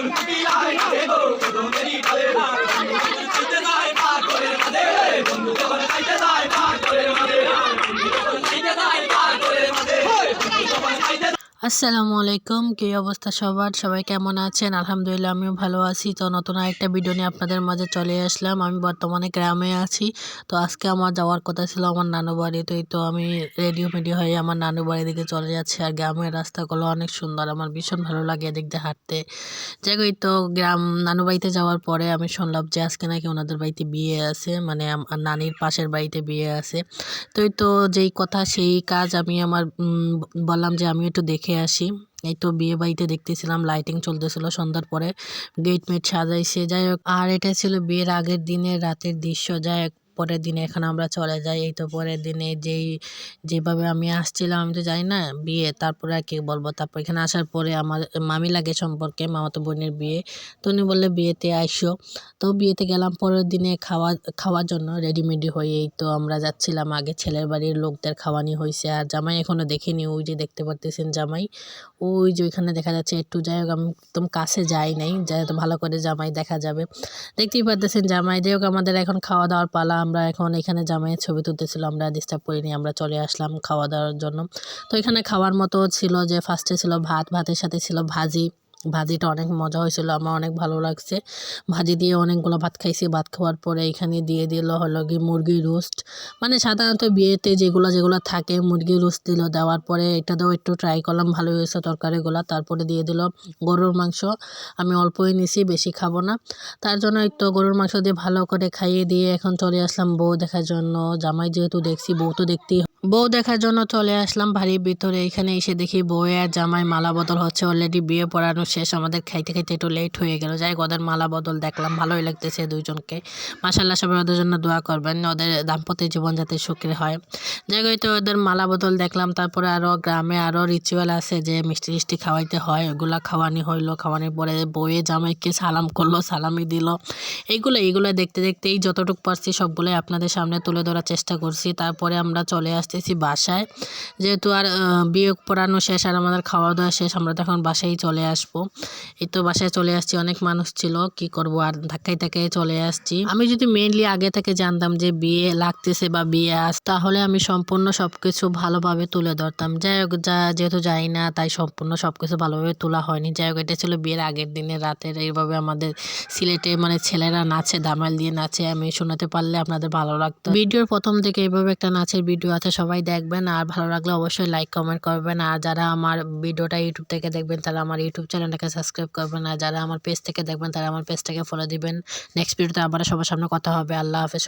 兄弟呀 আসসালামু আলাইকুম। কী অবস্থা সবার? সবাই কেমন আছেন? আলহামদুলিল্লাহ, আমিও ভালো আছি। তো নতুন আরেকটা ভিডিও নিয়ে আপনাদের মাঝে চলে আসলাম। আমি বর্তমানে গ্রামে আছি। তো আজকে আমার যাওয়ার কথা ছিল আমার নানু বাড়িতে। তো আমি রেডিও মেডিও হয়ে আমার নানু বাড়ির দিকে চলে যাচ্ছি। আর গ্রামের রাস্তাগুলো অনেক সুন্দর। আমার ভীষণ ভালো লাগে এদিক দিয়ে হাঁটতে। যাই তো গ্রাম নানু বাড়িতে যাওয়ার পরে আমি শুনলাম যে আজকে নাকি ওনাদের বাড়িতে বিয়ে আছে। মানে আমার নানির পাশের বাড়িতে বিয়ে আছে। তো তো যেই কথা, সেই কাজ আমি আমার বললাম যে আমি একটু দেখে আসি। এই তো বিয়ে বাড়িতে দেখতেছিলাম লাইটিং চলতেছিল, সন্ধ্যার পরে গেট মেট সাজাইছে। যাই হোক, আর এটা ছিল বিয়ের আগের দিনের রাতের দৃশ্য। যাই হোক পরের দিনে এখানে আমরা চলে যাই। এই তো পরের দিনে যেই, যেভাবে আমি আসছিলাম আমি তো জানি না, বিয়ে তারপরে আর কি বলব? তারপর এখানে আসার পরে আমার মামি লাগে সম্পর্কে, মামাতো বোনের বিয়ে। তো উনি বললে, বিয়েতে আইসো। তো বিয়েতে গেলাম, পরের দিনে খাওয়া, খাওয়ার জন্য রেডিমেডি হয়ে এই তো আমরা যাচ্ছিলাম আগে ছেলের বাড়ির লোকদের খাওয়ানি হয়েছে। আর জামাই এখনও দেখিনি, ওই যে দেখতে পারতেছেন জামাই। ওই যে ওইখানে দেখা যাচ্ছে একটু, যাই হোক আমি একদম কাছে যাই নাই যাতে ভালো করে জামাই দেখা যাবে। দেখতেই পারতেছেন জামাই, যাই হোক আমাদের এখন খাওয়া দাওয়ার পালা আমরা এখন এখানে জামাইয়ের ছবি তুলতেছিল, আমরা ডিস্টার্ব করিনি, আমরা চলে আসলাম খাওয়া দাওয়ার জন্য। তো এখানে খাওয়ার মতো ছিল যে ফার্স্টে ছিল ভাত, ভাতের সাথে ছিল ভাজি। ভাজিটা অনেক মজা হয়েছিল, আমার অনেক ভালো লাগছে। ভাজি দিয়ে অনেকগুলো ভাত খাইছি, ভাত খাওয়ার পরে এখানে দিয়ে দিল হলো কি মুরগির রোস্ট। মানে সাধারণত বিয়েতে যেগুলো যেগুলো থাকে, মুরগির রোস্ট দিল, দেওয়ার পরে এটা এটাতেও একটু ট্রাই করলাম ভালো হয়েছে তরকারিগুলো। তারপরে দিয়ে দিল গরুর মাংস। আমি অল্পই নিছি, বেশি খাব না। তার জন্য একটু গরুর মাংস দিয়ে ভালো করে খাইয়ে দিয়ে এখন চলে আসলাম বউ দেখার জন্য। জামাই যেহেতু দেখছি, বউ তো দেখতেই বউ দেখার জন্য চলে আসলাম বাড়ির ভিতরে। এখানে এসে দেখি বউয়ে আর জামাই মালা বদল হচ্ছে অলরেডি বিয়ে পড়ানো শেষ। আমাদের খাইতে খাইতে একটু লেট হয়ে গেল। যাই ওদের মালা বদল দেখলাম ভালোই লাগতেছে দুইজনকে। মাসাল্লাহ সবাই ওদের জন্য দোয়া করবেন ওদের দাম্পত্য জীবন যাতে সুখের হয়। যাই হোক, এই তো ওদের মালা বদল দেখলাম। তারপরে আরও গ্রামে আরও রিচুয়াল আছে যে মিষ্টি টিষ্টি খাওয়াইতে হয়। ওগুলো খাওয়ানি হইল খাওয়ানোর পরে বউয়ে জামাইকে সালাম করল সালামি দিল। এইগুলো এইগুলো দেখতে দেখতেই যতটুকু পারছি সবগুলোই আপনাদের সামনে তুলে ধরার চেষ্টা করছি। তারপরে আমরা চলে আসতেছি বাসায়। যেহেতু আর বিয়ে পড়ানো শেষ আর আমাদের খাওয়া দাওয়া শেষ, আমরা তখন বাসায় চলে আসব। এই তো বাসায় চলে আসছি, অনেক মানুষ ছিল, কি করব আর ধাক্কায় ধাক্কায় চলে আসছি। আমি যদি মেনলি আগে থেকে জানতাম যে বিয়ে লাগতেছে বা বিয়ে আস তাহলে আমি সম্পূর্ণ সব কিছু ভালোভাবে তুলে ধরতাম। যাই হোক, যা যেহেতু যাই না, তাই সম্পূর্ণ সব কিছু ভালোভাবে তোলা হয়নি। যাই হোক, এটা ছিল বিয়ের আগের দিনের রাতের, এইভাবে আমাদের সিলেটে মানে ছেলেরা নাচে দামাল দিয়ে নাচে, আমি শোনাতে পারলে আপনাদের ভালো লাগতো। ভিডিওর প্রথম থেকে এইভাবে একটা নাচের ভিডিও আছে সবাই দেখবেন। আর ভালো লাগলে অবশ্যই লাইক কমেন্ট করবেন। আর যারা আমার ভিডিওটা ইউটিউব থেকে দেখবেন, তারা আমার ইউটিউব চ্যানেলটাকে সাবস্ক্রাইব করবেন। আর যারা আমার পেজ থেকে দেখবেন, তারা আমার পেজটাকে ফলো দিবেন। নেক্সট ভিডিওতে আবার সবার সামনে কথা হবে। আল্লাহ হাফেজ